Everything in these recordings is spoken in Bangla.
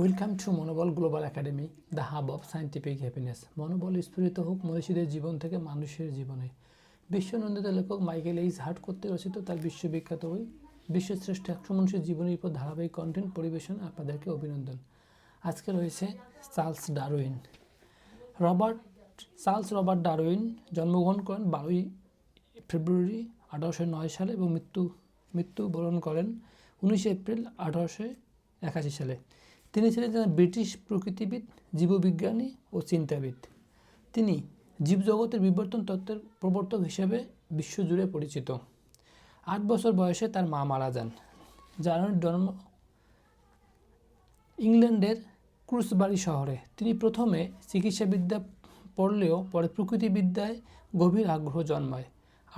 Welcome to Monobol global academy the hub of scientific happiness মনোবল স্ফুরিত হোক মনীষীদের জীবন থেকে মানুষের জীবনে। বিশ্বনন্দিত লেখক মাইকেল এইস হার্ট কর্তৃক রচিত তার বিশ্ববিখ্যাত বই, বিশ্বশ্রেষ্ঠ একশো মানুষের জীবনের উপর ধারাবাহিক কন্টেন্ট পরিবেশন আপনাদেরকে অভিনন্দন। আজকে রয়েছে Charles Darwin. Robert, Charles Robert Darwin জন্মগ্রহণ করেন বারোই ফেব্রুয়ারি আঠারোশো নয় সালে এবং মৃত্যু মৃত্যুবরণ করেন উনিশে এপ্রিল আঠারোশো একাশি সালে। তিনি ছিলেন একজন ব্রিটিশ প্রকৃতিবিদ, জীববিজ্ঞানী ও চিন্তাবিদ। তিনি জীবজগতের বিবর্তন তত্ত্বের প্রবর্তক হিসেবে বিশ্বজুড়ে পরিচিত। আট বছর বয়সে তার মা মারা যান, যার জন্ম ইংল্যান্ডের ক্রুসবারি শহরে। তিনি প্রথমে চিকিৎসাবিদ্যা পড়লেও পরে প্রকৃতিবিদ্যায় গভীর আগ্রহ জন্মায়।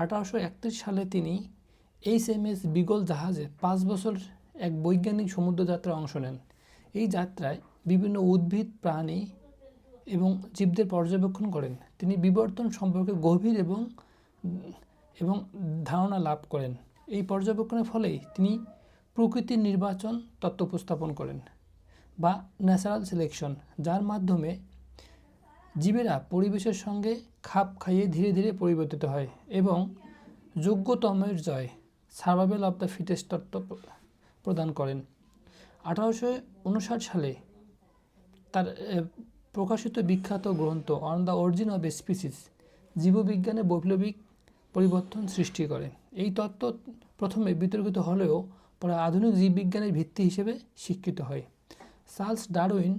আঠারোশো একত্রিশ সালে তিনি এইচ এম এস বিগল জাহাজে পাঁচ বছর এক বৈজ্ঞানিক সমুদ্রযাত্রায় অংশ নেন। এই যাত্রায় বিভিন্ন উদ্ভিদ, প্রাণী এবং জীবদের পর্যবেক্ষণ করেন। তিনি বিবর্তন সম্পর্কে গভীর এবং এবং ধারণা লাভ করেন। এই পর্যবেক্ষণের ফলেই তিনি প্রকৃতির নির্বাচন তত্ত্ব উপস্থাপন করেন বা ন্যাচারাল সিলেকশন, যার মাধ্যমে জীবেরা পরিবেশের সঙ্গে খাপ খাইয়ে ধীরে ধীরে পরিবর্তিত হয় এবং যোগ্যতমের জয় সার্ভাইভাল অফ দ্য ফিটেস্ট তত্ত্ব প্রদান করেন। আঠারোশো উনষাট সালে তার প্রকাশিত বিখ্যাত গ্রন্থ on the origin of species জীববিজ্ঞানে বৈপ্লবিক পরিবর্তন সৃষ্টি করে। এই তত্ত্ব প্রথমে বিতর্কিত হলেও পরে আধুনিক জীববিজ্ঞানের ভিত্তি হিসেবে স্বীকৃত হয়। চার্লস ডারউইন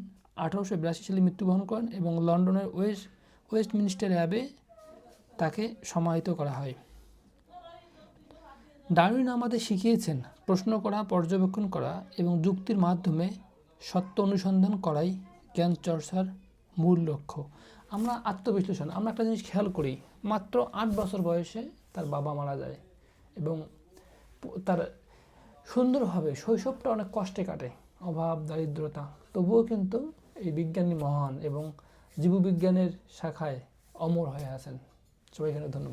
আঠারোশো বিরাশি সালে মৃত্যুবরণ করেন এবং লন্ডনের ওয়েস্ট ওয়েস্টমিনিস্টার অ্যাবে তাকে সমাহিত করা হয়। ডারউইন আমাদের শিখিয়েছেন প্রশ্ন করা, পর্যবেক্ষণ করা এবং যুক্তির মাধ্যমে সত্য অনুসন্ধান করাই জ্ঞান চর্চার মূল লক্ষ্য। আমরা আত্মবিশ্লেষণ, আমরা একটা জিনিস খেয়াল করি, মাত্র আট বছর বয়সে তার বাবা মারা যায় এবং তার সুন্দরভাবে শৈশবটা অনেক কষ্টে কাটে, অভাব, দারিদ্রতা। তবুও কিন্তু এই বিজ্ঞানী মহান এবং জীববিজ্ঞানের শাখায় অমর হয়ে আছেন। সবাইকে ধন্যবাদ।